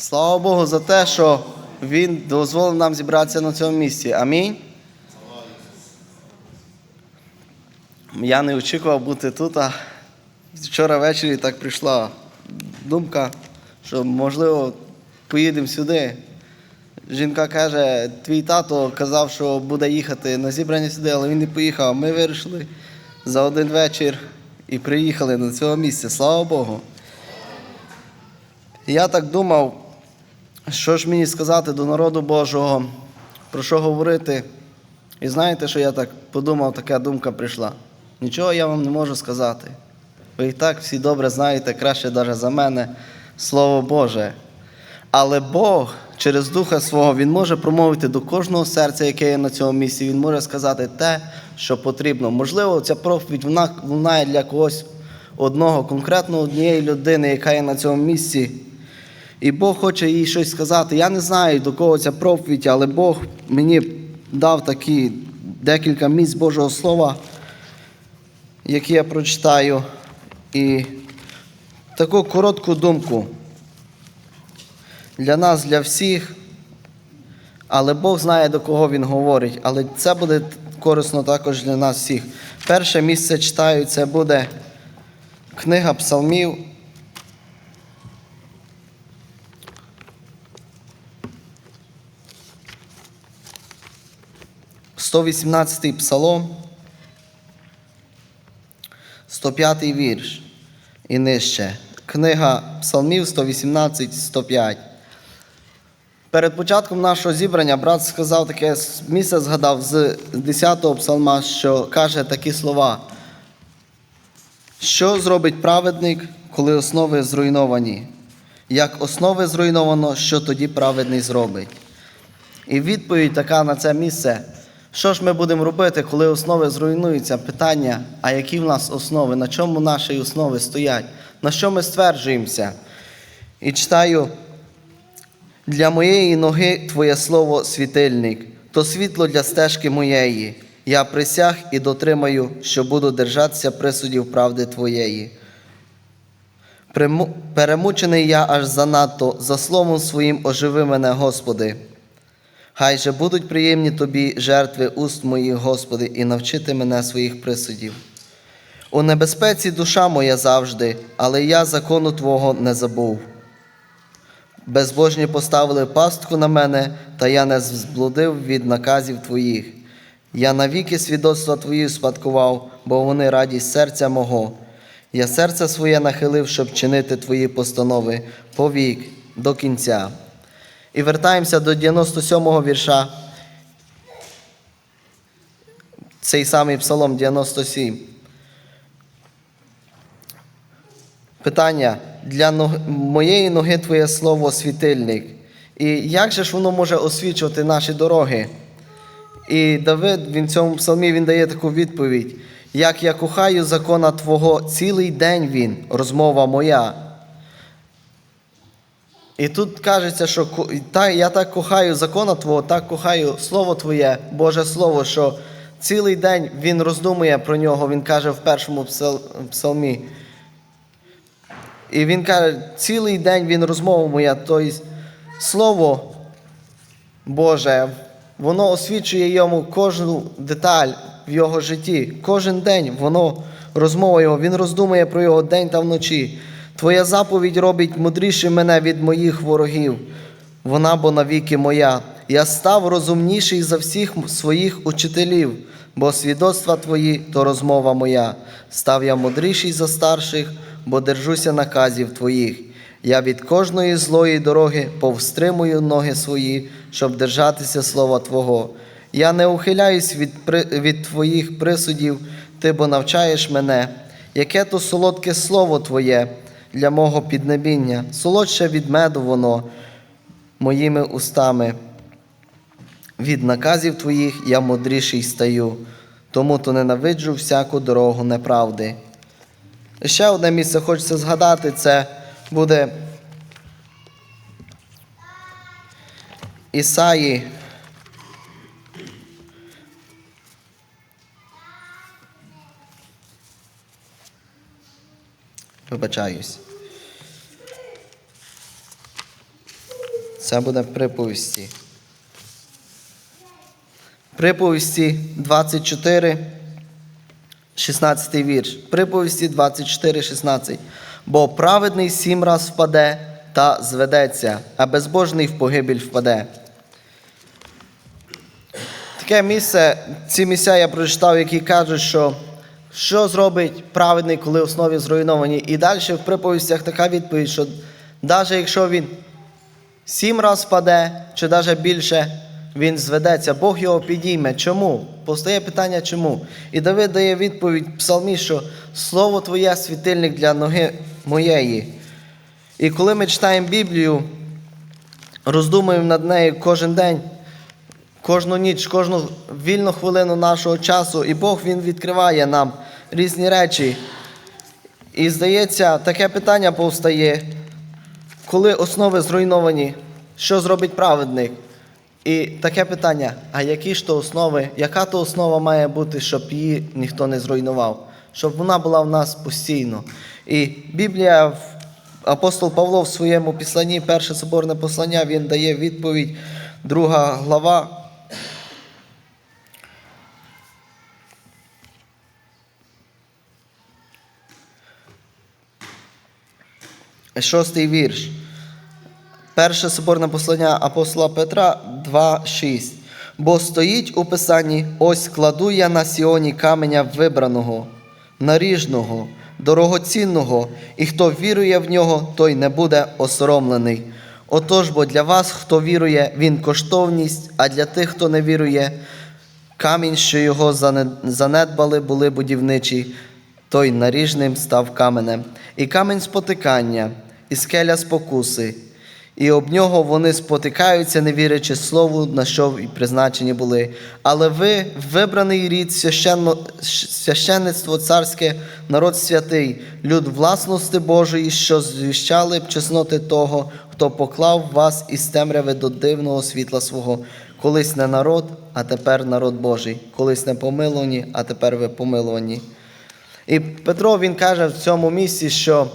Слава Богу за те, що Він дозволив нам зібратися на цьому місці. Амінь. Я не очікував бути тут, а вчора ввечері так прийшла думка, що можливо поїдемо сюди. Жінка каже, твій тато казав, що буде їхати на зібрання сюди, але він не поїхав. Ми вирішили за один вечір і приїхали на цього місця. Слава Богу. Я так думав, що ж мені сказати до народу Божого, про що говорити. І знаєте, що я так подумав, така думка прийшла. Нічого я вам не можу сказати. Ви і так всі добре знаєте, краще навіть за мене, Слово Боже. Але Бог через Духа Свого Він може промовити до кожного серця, яке є на цьому місці. Він може сказати те, що потрібно. Можливо, ця проповідь вона лунає для когось одного, конкретно однієї людини, яка є на цьому місці. І Бог хоче їй щось сказати. Я не знаю, до кого ця проповідь, але Бог мені дав такі декілька місць Божого Слова, які я прочитаю. І таку коротку думку для нас, для всіх. Але Бог знає, до кого Він говорить. Але це буде корисно також для нас всіх. Перше місце читаю, це буде книга Псалмів. Сто вісімнадцятий псалом, 105 вірш і нижче. Книга Псалмів 118, 105. Перед початком нашого зібрання брат сказав таке місце, згадав з 10-го псалма, що каже такі слова. Що зробить праведник, коли основи зруйновані? Як основи зруйновано, що тоді праведний зробить? І відповідь така на це місце. Що ж ми будемо робити, коли основи зруйнуються? Питання, а які в нас основи, на чому наші основи стоять, на що ми стверджуємося? І читаю. Для моєї ноги Твоє слово світильник, то світло для стежки моєї. Я присяг і дотримаю, що буду держатися присудів правди Твоєї. Перемучений я аж занадто, за словом своїм оживи мене, Господи. Хай же будуть приємні тобі жертви уст моїх, Господи, і навчити мене своїх присудів. У небезпеці душа моя завжди, але я закону Твого не забув. Безбожні поставили пастку на мене, та я не зблудив від наказів Твоїх. Я навіки свідоцтва Твої спадкував, бо вони радість серця мого. Я серце своє нахилив, щоб чинити Твої постанови повік до кінця. І вертаємося до 97-го вірша. Цей самий Псалом 97. Питання для моєї ноги Твоє слово світильник. І як же ж воно може освічувати наші дороги? І Давид він в цьому псалмі він дає таку відповідь: як я кохаю закона Твого, цілий день він, розмова моя. І тут кажеться, що я так кохаю закона Твого, так кохаю Слово Твоє, Боже Слово, що цілий день він роздумує про нього, він каже в першому псал- псалмі. І він каже, цілий день він розмова моя, тобто Слово Боже, воно освічує йому кожну деталь в його житті. Кожен день воно розмова його, він роздумує про його день та вночі. Твоя заповідь робить мудрішим мене від моїх ворогів. Вона бо навіки моя. Я став розумніший за всіх своїх учителів, бо свідоцтва твої то розмова моя. Став я мудріший за старших, бо держуся наказів твоїх. Я від кожної злої дороги повстримую ноги свої, щоб держатися слова Твого. Я не ухиляюсь від, від Твоїх присудів, Ти бо навчаєш мене, яке то солодке слово Твоє для мого піднебіння, солодше від меду воно моїми устами. Від наказів Твоїх я мудріший стаю, тому то ненавиджу всяку дорогу неправди. Ще одне місце хочеться згадати, це буде Ісаї. Вибачаюсь. Це буде приповісті. Приповісті 24, 16 вірш. Приповісті 24, 16. Бо праведний сім раз впаде та зведеться, а безбожний в погибель впаде. Таке місце, ці місця я прочитав, які кажуть, що що зробить праведний, коли основи зруйновані. І далі в приповістях така відповідь, що навіть якщо він сім раз впаде, чи навіть більше, він зведеться, Бог його підійме. Чому? Постає питання, чому? І Давид дає відповідь псалмі, що слово Твоє світильник для ноги моєї. І коли ми читаємо Біблію, роздумуємо над нею кожен день, кожну ніч, кожну вільну хвилину нашого часу, і Бог Він відкриває нам різні речі. І здається, таке питання повстає, коли основи зруйновані, що зробить праведник? І таке питання: а які ж то основи, яка то основа має бути, щоб її ніхто не зруйнував, щоб вона була в нас постійно. І Біблія, апостол Павло в своєму післанні, перше соборне послання, він дає відповідь, друга глава. Шостий вірш. Перше соборне послання апостола Петра 2,6. Бо стоїть у Писанні: ось кладу я на Сіоні каменя вибраного, наріжного, дорогоцінного, і хто вірує в нього, той не буде осоромлений. Отож, бо для вас, хто вірує, він коштовність, а для тих, хто не вірує, камінь, що його занедбали, були будівничі, той наріжним став каменем, і камінь спотикання, і скеля спокуси, і об нього вони спотикаються, не вірячи слову, на що й призначені були. Але ви, вибраний рід, священно, священництво царське, народ святий, люд власності Божої, що звіщали б чесноти того, хто поклав вас із темряви до дивного світла свого. Колись не народ, а тепер народ Божий, колись не помилувані, а тепер ви помилувані. І Петро він каже в цьому місці, що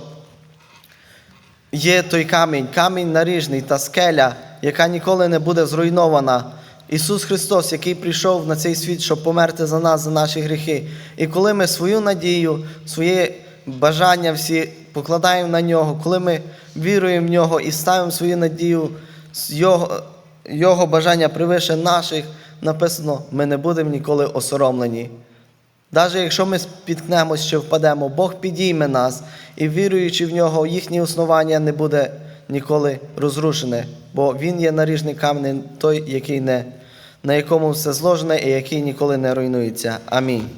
є той камінь, камінь наріжний та скеля, яка ніколи не буде зруйнована. Ісус Христос, який прийшов на цей світ, щоб померти за нас, за наші гріхи. І коли ми свою надію, своє бажання всі покладаємо на нього, коли ми віруємо в нього і ставимо свою надію, Його, Його бажання превише наших, написано, ми не будемо ніколи осоромлені. Навіть якщо ми спіткнемось чи впадемо, Бог підійме нас і віруючи в нього, їхнє основання не буде ніколи розрушене, бо Він є наріжний камінь, той, який не, на якому все зложене і який ніколи не руйнується. Амінь.